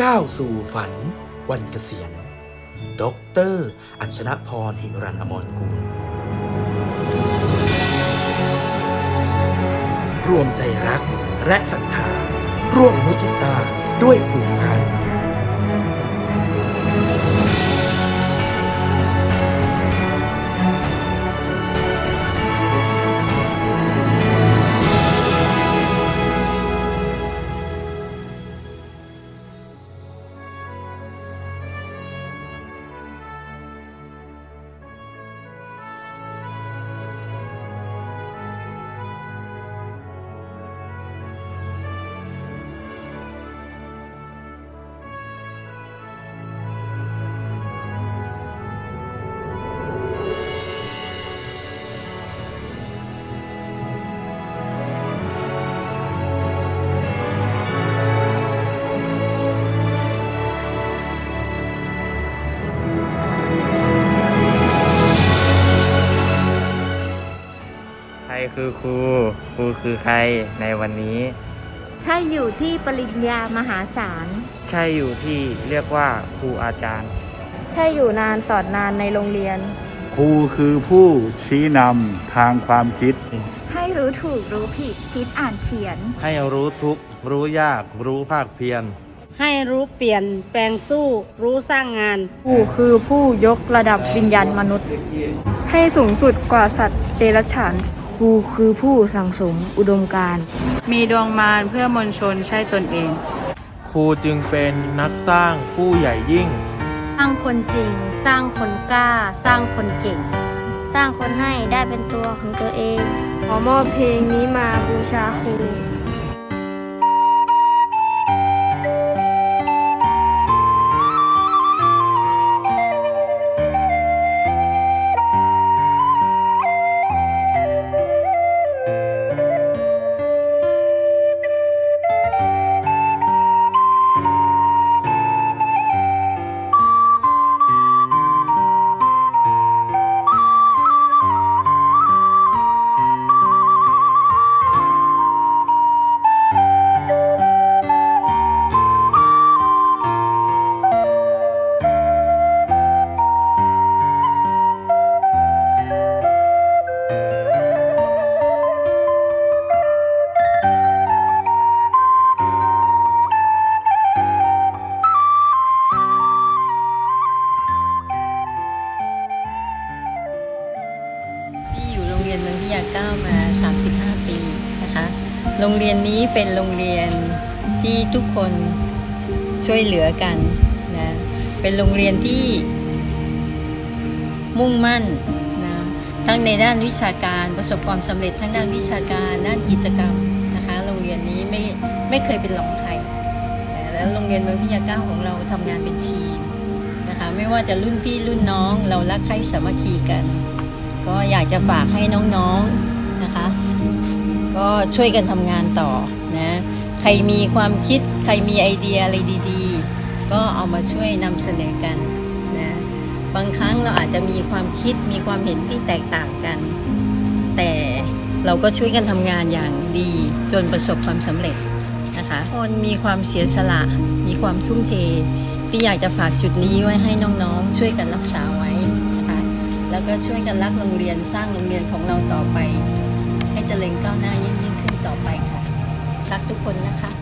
ก้าวสู่ฝันวันเกษียณด็อกเตอร์ อัชนะพรหิรันอมรกูลรวมใจรักและศรัทธาร่วมมุทิตาด้วยผูกพัน ครคือครูครูคือใครในวันนี้ ใช่อยู่ที่ปริญญามหาศาล ใช่อยู่ที่เรียกว่าครูอาจารย์ ใช่อยู่นานสอนนานในโรงเรียน ครูคือผู้ชี้นำทางความคิด ให้รู้ถูกรู้ผิดคิดอ่านเขียน ให้รู้ทุกข์รู้ยาก รู้ภาคเพียร ให้รู้เปลี่ยนแปลงสู้ รู้สร้างงาน ผู้คือผู้ยกระดับวิญญาณมนุษย์ ให้สูงสุดกว่าสัตว์เดรัจฉานค รูคือผู้สั่งสมอุดมการณ์มีดวงมารเพื่อมวลชนใช่ตนเอง ครูจึงเป็นนักสร้างผู้ใหญ่ยิ่ง สร้างคนจริง สร้างคนกล้า สร้างคนเก่ง สร้างคนให้ได้เป็นตัวของตัวเอง ขอมอบเพลงนี้มาบูชาครู รียนเมืองพิยาเก้ามา 35 ปีนะคะ โรงเรียนนี้เป็นโรงเรียนที่ทุกคนช่วยเหลือกันนะ เป็นโรงเรียนที่มุ่งมั่นนะทั้งในด้านวิชาการประสบความสำเร็จทั้งด้านวิชาการด้านกิจกรรมนะคะ โรงเรียนนี้ไม่ไม่เคยเป็นรองใครนะแล้วโรงเรียนเมืองพิยาเก้าของเราทำงานเป็นทีมนะคะ ไม่ว่าจะรุ่นพี่รุ่นน้องเรารักใคร่สามัคคีกัน ก็อยากจะฝากให้น้องๆนะคะ ก็ช่วยกันทำงานต่อนะใครมีความคิดใครมีไอเดียอะไรดีๆ ก็เอามาช่วยนำเสนอกันนะบางครั้งเราอาจจะมีความคิดมีความเห็นที่แตกต่างกัน แต่เราก็ช่วยกันทำงานอย่างดีจนประสบความสำเร็จนะคะคนมีความเสียสละ มีความทุ่มเทพี่อยากจะฝากจุดนี้ไว้ให้น้องๆ ช่วยกันรักษาไว้ แล้วก็ช่วยกันรักโรงเรียนสร้างโรงเรียนของเราต่อไป ให้เจริญก้าวหน้ายิ่งยิ่งขึ้นต่อไปค่ะ รักทุกคนนะคะ